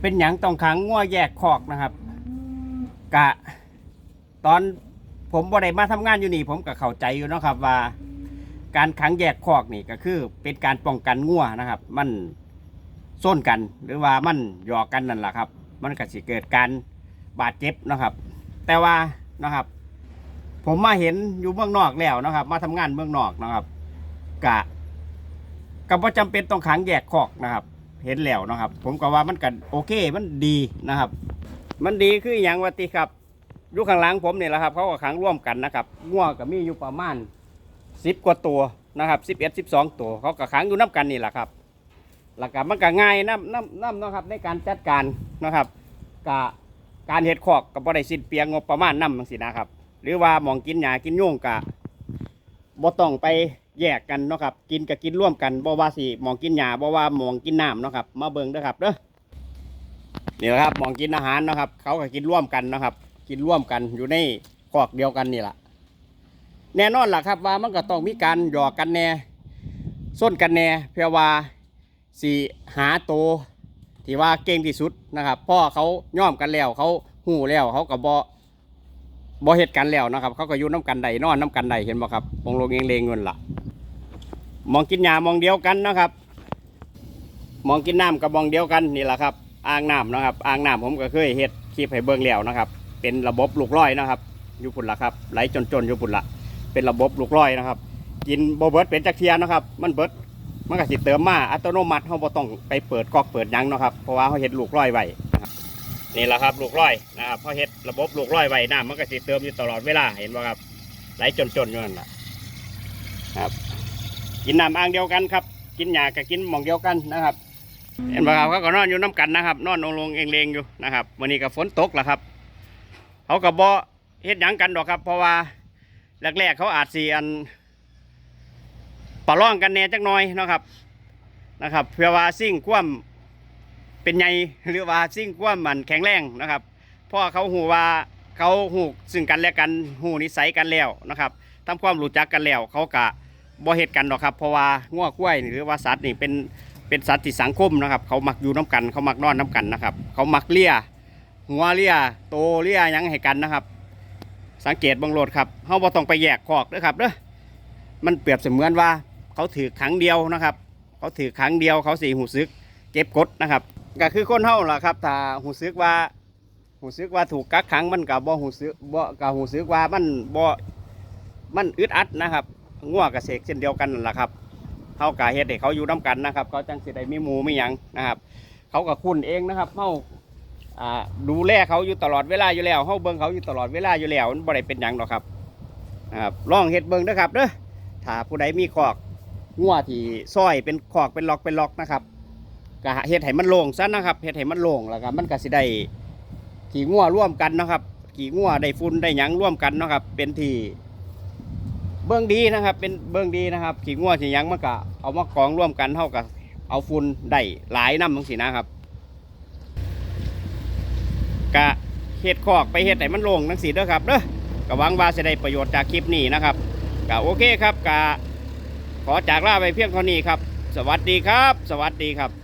เป็นหยังต้องขังงัวแยกคอกนะครับ กะ ตอนผมบ่ได้มาทำงานอยู่นี่ ผมก็เข้าใจอยู่เนาะครับว่า การขังแยกคอกนี่ก็คือ เป็นการป้องกันงัวนะครับ มันส้นกันหรือว่ามันหยอกกันนั่นแหละครับ มันก็สิเกิดการบาดเจ็บนะครับ แต่ว่านะครับ ผมมาเห็นอยู่เมืองนอกแล้วนะครับ มาทำงานเมืองนอกนะครับ กะก็บ่จำเป็นต้องขังแยกคอกนะครับ เห็นแล้วนะครับ ผมก็ว่ามันกันโอเคมันดีนะครับ มันดีคืออย่างวัติครับอยู่ข้างหลังผมเนี่ยแหละครับ เขาก็ขังร่วมกันนะครับง่วก็มีอยู่ประมาณสิบกว่าตัวนะครับสิบเอ็ดสิบสองตัว เขาก็ขังอยู่น้ากันนี่แหละครับหลักการมันก็ง่ายน้ำน้ำน้ำนะครับ ในการจัดการนะครับกะการเห็ดคอกกับ่ได้สิ้นเปียงงบประมาณน้ำบางสินะครับ หรือว่าหมองกินหญ้ากินโย่งกะบ่ต้องไป แยกกันเนาะครับ กินกับกินร่วมกันบ่ว่าสิมองกินหญ้าบ่ว่ามองกินน้ำเนาะครับ มาเบิ่งเด้อครับเด้อนี่แหละครับมองกินอาหารเนาะครับ เขาก็กินร่วมกันเนาะครับ กินร่วมกันอยู่ในคอกเดียวกันนี่แหละแน่นอนล่ะครับว่ามันก็ต้องมีการหยอกกันแน่ส้นกันแน่เพื่อว่าสีหาโตที่ว่าเก่งที่สุดนะครับพ่อเขาย่อมกันแล้วเขาหูแล้วเขาก็บบ่เหตุกันแล้วนะครับ เขาก็อยู่น้ำกันใดนอนน้ำกันใดเห็นบ่ครับมองลงเองเลงเงินล่ะ มองกินยามองเดียวกันนะครับ มองกินน้ำกับมองเดียวกันนี่แหละครับอ่างน้ำนะครับอ่างน้ำผมก็เคยเฮ็ดคลิปให้เบิ่งแล้วนะครับ เป็นระบบลูกร้อยนะครับอยู่พุ่นละครับไหลจนๆอยู่พุ่นละเป็นระบบลูกร้อยนะครับ กินโบเบิร์ตเป็นจักเทียนะครับ มันเบิร์ตมันก็สิเติมมาอัตโนมัติเขาบ่ต้องไปเปิดก๊อกเปิดยังนะครับเพราะว่าเขาเฮ็ดลูกร้อยไว้นี่แหละครับลูกร้อยนะครับเขาเฮ็ดระบบลูกร้อยไว้น้ำมันก็สิเติมอยู่ตลอดเวลาเห็นบ่ครับไหลจนๆอยู่นั่นแหละครับ กินน้ำอ่างเดียวกันครับ กินหญ้าก็กินหม่องเดียวกันนะครับ เห็นบ่ครับเขาก็นอนอยู่น้กันนะครับ นอนองลงเองเลงอยู่นะครับวันนี้ก็ฝนตกแล้วครับ เขาก็บ่เฮ็ดหยังกันดอกครับ เพราะว่าแรกๆเขาอาจสีอันประล่องกันแน่จักหน่อยนะครับนะครับ เพื่อว่าสิ่งความเป็นไงหรือว่าสิ่งความมันแข็งแรงนะครับเพราะเขาหูว่าเขาหูซึ่งกันและกันหูนิสัยกันแล้วนะครับทำความรู้จักกันแล้วเขากะ บ่เฮ็ดกันดอกครับ เพราะว่าง้อกล้วยหรือว่าสัตว์นี่เป็นเป็นสัตว์ที่สังคมนะครับ เขามักอยู่น้กัน เขามักนอนน้กันนะครับ เขามักเลี้ยหัวเลี้ยโตเลี้ยยังให้กันนะครับ สังเกตบังโลดครับเขาบ่ต้องไปแยกคอกเด้อครับเด้อมันเปรียบเสมือนว่า เขาถือขังเดียวนะครับ เขาถือขังเดียวเขาสีหูซึกเจ็บกดนะครับก็คือคนเฮาล่ะครับถ้าหูซึกว่าหูซึกว่าถูกกักขังมันกับบ่หูซึกบ่กับหูซึกว่ามันบ่มันอึดอัดนะครับ ง่วกับเสกเช่นเดียวกันนั่นแหละครับเขากะเฮ็ดให้เขาอยู่น้ากันนะครับเขาจังสิได้มีหมูมีหยังนะครับ เขาก็คุ้นเองนะครับเขาอ่าดูแลเขาอยู่ตลอดเวลาอยู่แล้วเขาเบิ่งเขาอยู่ตลอดเวลาอยู่แล้วมันบ่ได้เป็นหยังหรอกครับนะครับลองเฮ็ดเบิ่งนะครับเด้อถ้าผู้ใดมีคอกงัวที่ซอยเป็นคอกเป็นล็อกเป็นล็อกนะครับก็เฮ็ดให้มันโล่งซะนะครับเฮ็ดให้มันโล่งแล้วก็มันก็สิได้ขี่งัวร่วมกันนะครับขี่งัวได้ฝุ่นได้หยังร่วมกันนะครับเป็นที่ เบื้องดีนะครับ เป็นเบื้องดีนะครับ ขี่งัวขี่ยังมันก็เอามากองร่วมกันเท่ากับเอาฝุ่นได้หลายน้ำบางสีนะครับกะเฮ็ดคอกไปเฮ็ดไหนมันลงทั้งสีเด้อครับเด้อก็หวังว่าจะได้ประโยชน์จากคลิปนี้นะครับกะโอเคครับกะขอจากลาไปเพียงเท่านี้ครับ สวัสดีครับ สวัสดีครับ